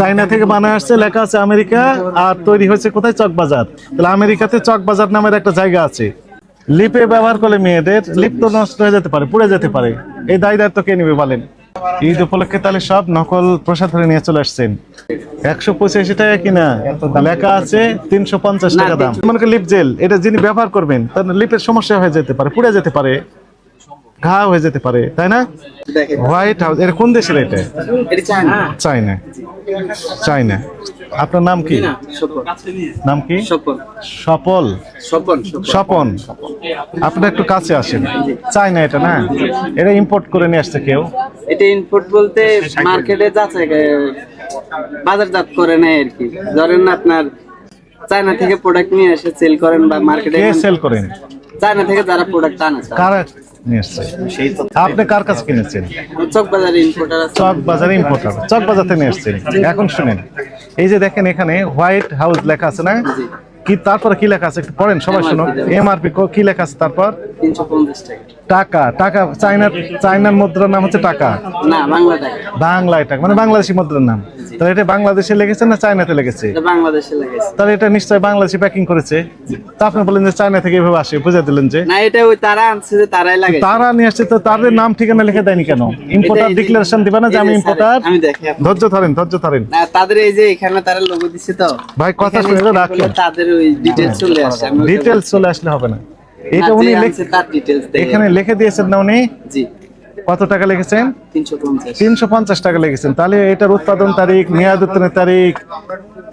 চাইনা থেকে বানায় আসছে, লেখা আছে আমেরিকা, আর তৈরি হয়েছে কোথায়? চকবাজার। তাহলে আমেরিকাতে চকবাজার নামের একটা জায়গা আছে। লিপে ব্যবহার করলে মেয়েদের, লিপ তো নষ্ট হয়ে যেতে পারে, পুড়ে যেতে পারে। এই দায় দায়িত্ব কে নেবে বলেন? ঈদ উপলক্ষে তাহলে সব নকল প্রসাদ ধরে নিয়ে চলে আসছেন। একশো পঁচাশি টাকা কিনা? লেখা আছে তিনশো পঞ্চাশ টাকা দাম। মনে করেন লিপ জেল, এটা যিনি ব্যবহার করবেন, তার লিপের সমস্যা হয়ে যেতে পারে, পুড়ে যেতে পারে। ঘা হয়ে যেতে পারে তাই না? হোয়াইট হাউস এটা কোন দেশের এটা? এটা চায়না। চাইনা চাইনা আপনার নাম কি? নাম কি? সপল স্বপন। স্বপন স্বপন। একটু কাছে আসেন। চাইনা এটা না? এটা ইম্পোর্ট করে নিয়ে আসছে কেউ? এটা ইনপুট বলতে মার্কেটে যাচ্ছে বাজারজাত করে নেয় আর কি। ধরেন না আপনার চায়না থেকে প্রোডাক্ট নিয়ে এসে সেল করেন বা মার্কেটে সেল করেন? চায়না থেকে যারা প্রোডাক্ট আনে কার আপনি কার কাছে কিনেছেন চক বাজারে ইম্পোর্টার আছে। চক বাজারে থেকে নিয়ে আসছেন এখন শুনেন এই যে দেখেন এখানে হোয়াইট হাউস লেখা আছে না? কি তারপরে কি লেখা আছে একটু পড়েন সবাই শুনুন। এমআরপি কি লেখা আছে তারপর? তিনশো পঞ্চাশ টাকা। টাকা টাকা চাইনার চাইনার মুদ্রার নাম হচ্ছে টাকা? না বাংলা টাকা। বাংলায় টাকা মানে বাংলাদেশি মুদ্রার নাম। তাহলে এটা বাংলাদেশে লেগেছে না চায়নাতে লেগেছে? এটা বাংলাদেশে লেগেছে। তাহলে এটা নিশ্চয়ই বাংলাদেশি প্যাকিং করেছে? তা আপনি বললেন যে চায়না থেকে এভাবে আসে বুঝে দিলেন যে। না এটা ওই তারা আনছে যে তারাই লাগে। তারা নিয়ে আসছে তো তাদের নাম ঠিকানা লিখে দেয়নি কেন? ইম্পোর্টার ডিক্লারেশন দিবে না যে আমি ইম্পোর্টার আমি দেখি। ধৈর্য ধরেন ধৈর্য ধরেন। না তাদের এই যে এখানে তারা লোগো দিছে তো ভাই কথা শুনে করলে তাদের ওই ডিটেলস চলে আসে ডিটেলস চলে আসলে হবে না। এটা উনি এখানে লিখে দিয়েছেন না উনি? জি। কত টাকা লিখেছেন? তিনশো পঞ্চাশ। টাকা লিখেছেন। তাহলে এটার উৎপাদন তারিখ মেয়াদ উত্তোলনের তারিখ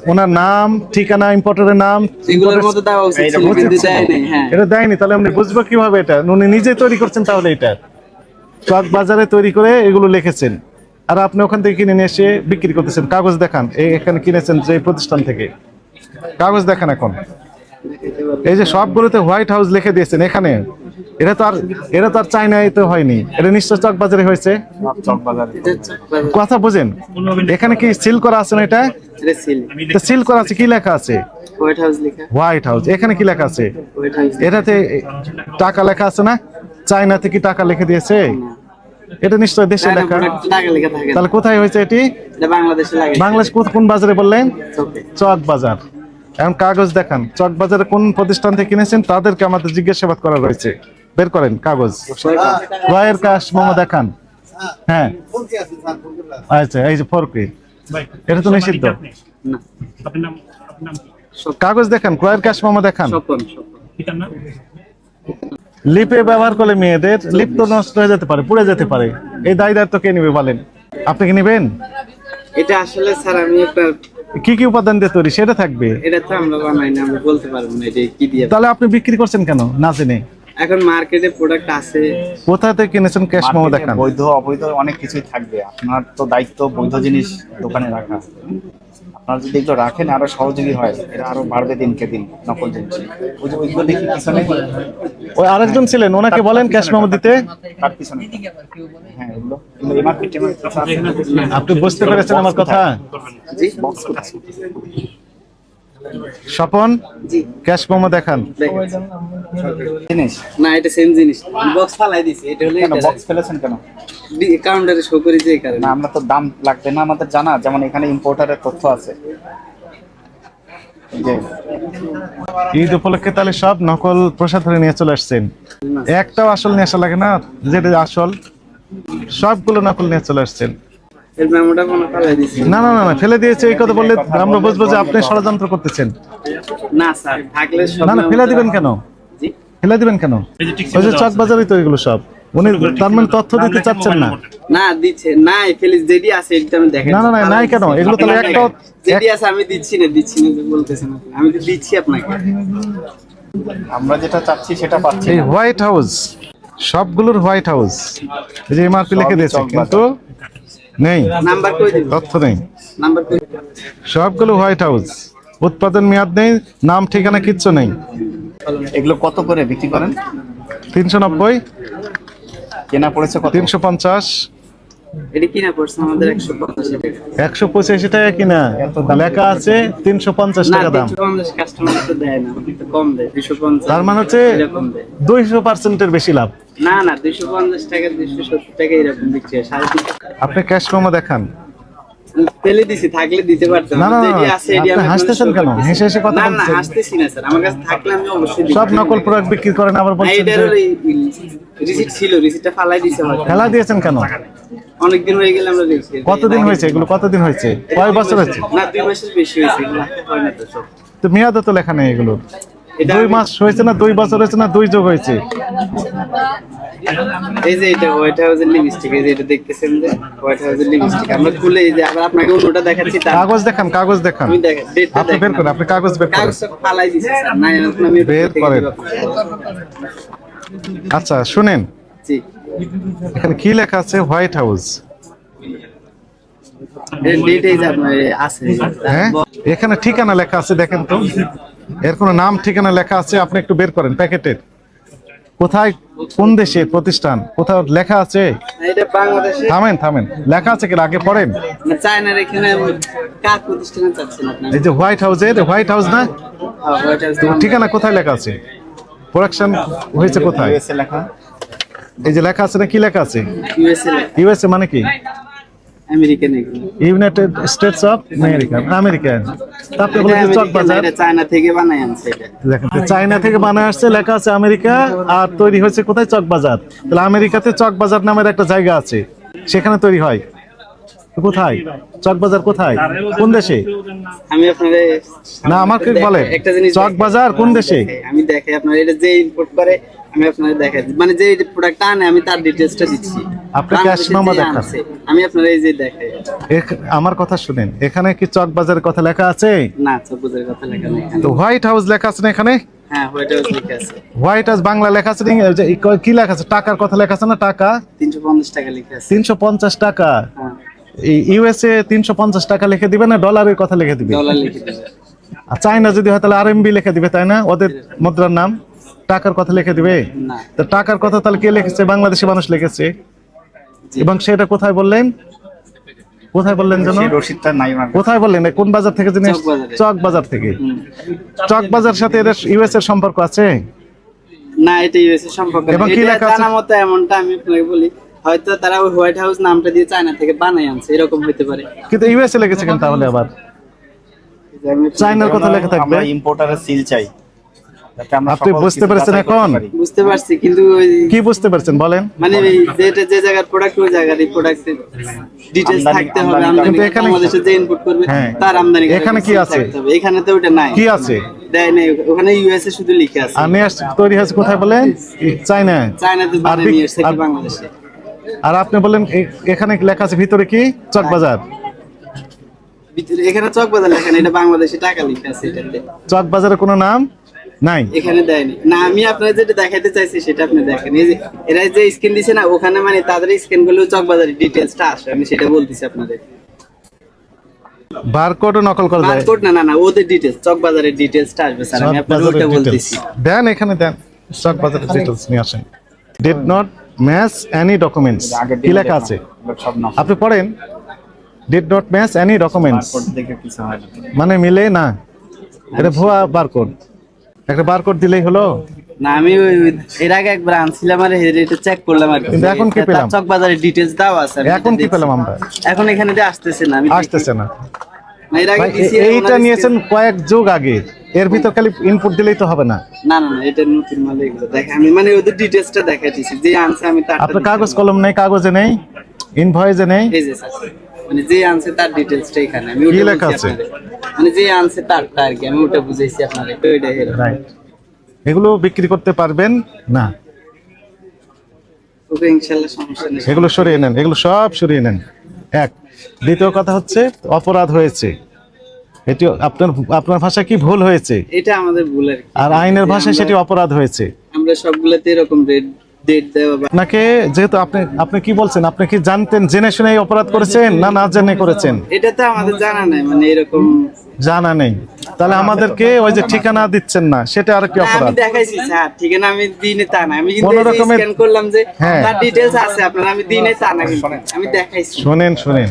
ওনার নাম ঠিকানা ইম্পোর্টারের নাম। এগুলোর মধ্যে দেওয়া উচিত ছিল কিন্তু দেয় নাই হ্যাঁ। এটা দেয়নি তাহলে আপনি বুঝব কীভাবে এটা? উনি নিজে তৈরি করছেন তাহলে এটা। চক বাজারে তৈরি করে এগুলো লিখেছেন। আর আপনি ওখান থেকে কিনে নিয়ে এসে বিক্রি করতেছেন। কাগজ দেখান। এই এখানে কিনেছেন যে প্রতিষ্ঠান থেকে। কাগজ দেখান এখন। এই যে সবগুলোতে হোয়াইট হাউস লিখে দিয়েছেন এখানে। এটা তো আর এটা তো আর চাইনায় তো হয়নি। এটা নিশ্চয় চক বাজারে হয়েছে। কথা বুঝেন এখানে কি সিল করা আছে না এটা? সিল করা আছে কি লেখা আছে? হোয়াইট হাউস এখানে কি লেখা আছে? এটাতে টাকা লেখা আছে না? চায়নাতে কি টাকা লিখে দিয়েছে? এটা নিশ্চয় দেশে লেখা। তাহলে কোথায় হয়েছে এটি? বাংলাদেশে কোন বাজারে বললেন? চক বাজার এখন কাগজ দেখান। চক বাজারে কোন প্রতিষ্ঠান থেকে কিনেছেন তাদেরকে আমাদের জিজ্ঞাসাবাদ করা রয়েছে। বের করেন কাগজ। রয়ের কাশ মোমো দেখান। হ্যাঁ। আচ্ছা এই যে ফোর এটা তো নিষিদ্ধ? কাগজ দেখান ক্রয়ের কাশ মোমো দেখান। লিপে ব্যবহার করলে মেয়েদের লিপ তো নষ্ট হয়ে যেতে পারে পুড়ে যেতে পারে। এই দায় দায়িত্ব কে নেবে বলেন? আপনি কি নেবেন? এটা আসলে স্যার আমি আপনার কি কি উপাদান দিয়ে তৈরি? সেটা থাকবে। এটা তো আমরা বানাই না আমরা বলতে পারব না এটা কি দিয়ে। তাহলে আপনি বিক্রি করছেন কেন? না জেনে। এখন মার্কেটে প্রোডাক্ট আছে। কোথা থেকে কিনেছেন ক্যাশ মোমো দেখান। বৈধ অবৈধ অনেক কিছুই থাকবে। আপনার তো দায়িত্ব বৈধ জিনিস দোকানে রাখা। আপনার যদি এগুলো রাখেন আরও সহযোগী হয়। এটা আরও বাড়বে দিনকে দিন নকল জিনিস ওই যে ওইগুলো দেখি পিছনে। ওই আরেকজন ছিলেন ওনাকে বলেন ক্যাশ মেমো দিতে। তার পিছনে। হ্যাঁ এগুলো। আপনি বুঝতে পেরেছেন আমার কথা? জি বক্স। স্বপন? জি। ক্যাশ মোমো দেখান। জিনিস না এটা সেম জিনিস। বক্স ফালাই দিছি এটা হলো কেন বক্স ফেলেছেন কেন? কাউন্টারে শো করি যে কারণে। না আমরা তো দাম লাগবে না আমাদের জানা যেমন এখানে ইম্পোর্টারের তথ্য আছে। ঈদ উপলক্ষে তাহলে সব নকল প্রসাদ ধরে নিয়ে চলে আসছেন। একটাও আসল নিয়ে আসা লাগে না যেটা আসল সবগুলো নকল নিয়ে চলে আসছেন। না। না না না ফেলে দিয়েছে এই কথা বললে আমরা বুঝব যে আপনি ষড়যন্ত্র করতেছেন। না স্যার থাকলে না না ফেলে দিবেন কেন? ফেলে দিবেন কেন? ওই যে চক বাজারই তো এগুলো সব। উনি তার মানে তথ্য দিতে চাচ্ছেন না। না দিচ্ছে নাই ফেলিস যেডি আছে এটা আমি দেখেন। না না না নাই কেন? এগুলো তাহলে আছে আমি দিচ্ছি না দিচ্ছি না বলতেছেন আমি তো দিচ্ছি আপনাকে। আমরা যেটা চাচ্ছি সেটা পাচ্ছি এই হোয়াইট হাউস সবগুলোর হোয়াইট হাউস। এই যে এমআরপি লিখে সবই দিয়েছে চক কিন্তু নেই? নাম্বার কই তথ্য নেই। নাম্বার কই সবগুলো হোয়াইট হাউস উৎপাদন মেয়াদ নেই নাম ঠিকানা কিচ্ছু নেই। এগুলো কত করে বিক্রি করেন? তিনশো নব্বই। কেনা পড়েছে কত? তিনশো পঞ্চাশ। এটা কিনা পড়ছে? আমাদের একশো পঞ্চাশ টাকা। একশো পঁচাশি টাকা কিনা? লেখা আছে তিনশো পঞ্চাশ না টাকা দাম। তিনশো পঞ্চাশ কাস্টমার তো দেয় না একটু কম দেয় দুশো পঞ্চাশ। তার মানে হচ্ছে এরকম দেয়। বেশি লাভ। না না দুশো পঞ্চাশ টাকা দুশো সত্তর টাকা এরকম বিক্রি হয় আপনি ক্যাশ দেখান। ফেলে দিছি থাকলে দিতে পারতাম। না, না, না, যেটি আছে আপনি হাসতেছেন কেন? হেসে হেসে কথা না না হাসতেছি না স্যার। আমার কাছে থাকলে আমি অবশ্যই সব নকল প্রোডাক্ট বিক্রি করেন আবার বলছেন রিসিট ছিল রিসিটটা ফালাই হয়তো খেলা দিয়েছেন কেন? অনেকদিন হয়ে গেলে আমরা দেখছি কতদিন হয়েছে এগুলো? কতদিন হয়েছে? কয় বছর হয়েছে? না দুই মাসের বেশি হয়েছে এগুলো। হয় না তো সব। তো লেখা নেই দুই মাস হয়েছে না দুই বছর হয়েছে না দুই যোগ হয়েছে? এই যে এটা হোয়াইট হাউসের লিপস্টিক এই যে এটা দেখতেছেন যে হোয়াইট হাউসের লিপস্টিক আমরা খুলে এই যে আবার আপনাকে অন্যটা দেখাচ্ছি কাগজ দেখান কাগজ দেখান। আমি দেখেন আপনি বের করেন আপনি কাগজ বের করেন। কাগজ ফালাই স্যার। না আমি বের করেন। আচ্ছা শুনেন। এখানে কি লেখা আছে? হোয়াইট হাউস হ্যাঁ? এখানে ঠিকানা লেখা আছে দেখেন তো। এর কোনো নাম ঠিকানা লেখা আছে আপনি একটু বের করেন প্যাকেটের। কোথায়? কোন দেশে প্রতিষ্ঠান? কোথাও লেখা আছে? থামেন থামেন। লেখা আছে কি? আগে পড়েন। এই যে হোয়াইট হাউসের হোয়াইট হাউস না? ঠিকানা কোথায় লেখা আছে? প্রোডাকশন হয়েছে কোথায়? লেখা। এই যে লেখা আছে না কি লেখা আছে? ইউএসএ মানে কি? American United States of America যে চক বাজার? চায়না থেকে বানাই আনছে এটা। দেখেন চায়না থেকে বানায় আসছে লেখা আছে আমেরিকা আর তৈরি হয়েছে কোথায়? চক বাজার। তাহলে আমেরিকাতে চক বাজার নামের একটা জায়গা আছে। সেখানে তৈরি হয়। কোথায়? চক কোথায়? কোন দেশে? আমি আপনার না আমাকে দেখাই- বলেন। একটা জিনিস চক দেখাই। বাজার কোন দেশে? আমি দেখাই আপনার এটা যে ইম্পোর্ট করে আমি আপনার দেখাই। মানে যে প্রোডাক্ট আনে আমি তার ডিটেইলসটা দিচ্ছি। আপনি বাংলাদেশে cash দেখান। আমি আপনার এই যে দেখাই। আমার কথা শুনেন। এখানে কি চক বাজারের কথা লেখা আছে? না চকুজের কথা লেখা নেই তো হোয়াইট হাউস লেখা আছে না এখানে? হ্যাঁ হোয়াইট হাউস লেখা আছে। হোয়াইট হাউস বাংলা লেখা আছে কি লেখা আছে? টাকার কথা লেখা আছে না টাকা? তিনশো পঞ্চাশ টাকা লেখা আছে। তিনশো পঞ্চাশ টাকা। হ্যাঁ। ইউএসএ তিনশো পঞ্চাশ টাকা লিখে দিবে না? ডলারের কথা লিখে দিবে? ডলার লিখে দেবে। আর চাইনা যদি হয় তাহলে আরএমবি লিখে দিবে তাই না? ওদের মুদ্রার নাম? টাকার কথা লিখে দিবে? তো টাকার কথা তাহলে কে লিখেছে? বাংলাদেশি মানুষ লিখেছে। এবং সেটা কোথায় বললেন? কোথায় বললেন যেন। কোথায় বললেন? কোন বাজার থেকে জিনিস চকবাজারে। চক বাজার থেকে। চক বাজার সাথে এদের ইউএস এর সম্পর্ক আছে? না এটা ইউএস এর সম্পর্ক এবং কি লেখা আছে? জানা মতো এমনটা আমি আপনাকে বলি। হয়তো তারা ওই হোয়াইট হাউস নামটা দিয়ে চায়না থেকে বানাই আনছে এরকম হতে পারে। কিন্তু ইউএসএ লেগেছে কেন তাহলে আবার। চায়নার কথা লেখা থাকবে। আমরা ইম্পোর্টারের সিল চাই। আপনি বুঝতে পেরেছেন এখন? বুঝতে পারছি কিন্তু কি বুঝতে পারছেন? বলেন। মানে এই যেটা যে জায়গার প্রোডাক্ট ওই জায়গার এই প্রোডাক্টের ডিটেইলস থাকতে হবে। আমদানি কিন্তু এখানে- বাংলাদেশে যে ইনপুট করবে হ্যাঁ। তার আমদানি এখানে কি আছে? এখানে তো ওটা নাই। কি আছে? দেয় নাই। ওখানে ইউএসএ শুধু লিখে আছে। আমি তৈরি হয়েছে কোথায় বলেন? চাইনা চায়নাতে আর বানাই নিয়ে এসেছে বাংলাদেশে? আর আপনি বললেন এখানে লেখা আছে ভিতরে কি? চক বাজার। ভিতরে এখানে চক লেখা এটা বাংলাদেশে টাকা লিখে আছে এটাতে। চক বাজারের কোনো নাম নাই? এখানে দেয়নি। না আমি আপনার যেটা দেখাইতে চাইছি সেটা আপনি দেখেন। এই যে এরা যে স্ক্যান দিছে না ওখানে মানে তাদের স্ক্যানগুলো চক বাজারের ডিটেলসটা আসে। আমি সেটা বলতেছি আপনাদের। বারকোডও নকল করা যায়। বারকোড না না না ওদের ডিটেলস চক বাজারের আসবে স্যার। আমি চক আপনার ওটা বলতেছি। দেন এখানে দেন চক বাজারের ডিটেলস নিয়ে আসেন। Did not match any documents কি লেখা আছে। আপনি পড়েন did not match any documents. মানে মিলে না। এটা ভুয়া বারকোড একটা বারকোড দিলেই হলো। না আমি এর আগে একবার আনছিলাম আর এটা চেক করলাম আর কিন্তু এখন কি পেলাম? চক বাজারের ডিটেলস দাও আছে এখন কি পেলাম আমরা? এখন এখানে দিয়ে আসতেছে না আমি আসতেছে না। এইটা নিয়েছেন কয়েক যুগ আগে। এর ভিতর খালি ইনপুট দিলেই তো হবে না। না না এটা নতুন মাল এগুলো দেখে আমি মানে ওদের ডিটেলসটা দেখাইতেছি। যে আনছে আমি তার আপনার কাগজ কলম নেই কাগজে নেই ইনভয়েসে নেই? এই যে স্যার মানে যে আনছে তার এখানে আমি ওটা লেখা আছে? মানে যে আনছে তারটা আর কি আমি ওটা বুঝাইছি আপনাদের। হেরো রাইট এগুলো বিক্রি করতে পারবেন? না। ওকে ইনশাআল্লাহ সমস্যা নেই। এগুলো সরিয়ে নেন এগুলো সব সরিয়ে নেন। এক দ্বিতীয় কথা হচ্ছে অপরাধ হয়েছে। এটি আপনার আপনার ভাষা কি ভুল হয়েছে? এটা আমাদের ভুল আর আইনের ভাষায় সেটি অপরাধ হয়েছে। আমরা সবগুলোতে এরকম রেট ডেট দেওয়া বা আপনাকে যেহেতু আপনি আপনি কি বলছেন? আপনি কি জানতেন জেনে শুনে অপরাধ করেছেন না না জেনে করেছেন? এটা তো আমাদের জানা নাই মানে এরকম জানা নেই। তাহলে আমাদেরকে ওই যে ঠিকানা দিচ্ছেন না সেটা আর কি অপরাধ? দেখাইছি স্যার ঠিক আমি দিনে তা না। আমি কিন্তু স্ক্যান করলাম যে হ্যাঁ। তার ডিটেলস আছে আপনার আমি দিনে তা না আমি দেখাইছি। শোনেন শোনেন।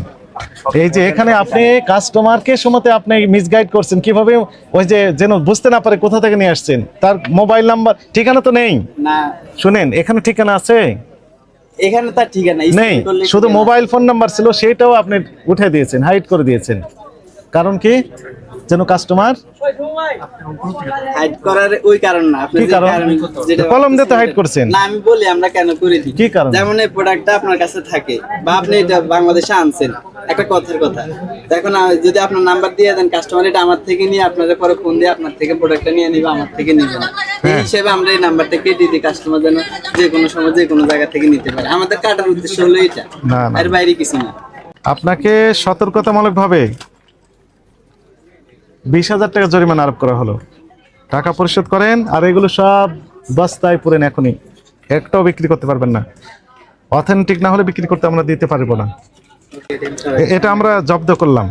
এই যে এখানে আপনি কাস্টমারকে সময়তে আপনি মিসগাইড করছেন। কীভাবে ওই যে যেন বুঝতে না পারে কোথা থেকে নিয়ে আসছেন? তার মোবাইল নাম্বার ঠিকানা তো নেই। না। শুনেন এখানে ঠিকানা আছে? এখানে তার ঠিকানা নেই। শুধু মোবাইল ফোন নাম্বার ছিল সেটাও আপনি উঠে দিয়েছেন হাইড করে দিয়েছেন। কারণ কি? যেন কাস্টমার হাইড করার ওই কারণ না আপনি যে কারণ? কলম দিয়ে তো বলতেছেন করছেন। না আমি বলি আমরা কেন করে দিই কি কারণ? যেমন এই প্রোডাক্টটা আপনার কাছে থাকে বা আপনি এটা বাংলাদেশে আনছেন একটা কথার কথা এখন যদি আপনার নাম্বার দিয়ে দেন কাস্টমার এটা আমার থেকে নিয়ে আপনাদের পরে ফোন দিয়ে আপনার থেকে প্রোডাক্টটা নিয়ে নিবে আমার থেকে নিবে না এই হ্যাঁ। হিসেবে আমরা এই নাম্বারটা কেটে দিই কাস্টমার যেন যে কোনো সময় যে কোনো জায়গা থেকে নিতে পারে আমাদের কাটার উদ্দেশ্য হলো এটা। বাইরে কিছু না আপনাকে সতর্কতামূলক ভাবে বিশ হাজার টাকা জরিমানা আরোপ করা হলো। টাকা পরিশোধ করেন, আর এগুলো সব বস্তায় পুরেন এখনই। একটাও বিক্রি করতে পারবেন না। অথেন্টিক না হলে বিক্রি করতে আমরা দিতে পারব না। এটা আমরা জব্দ করলাম।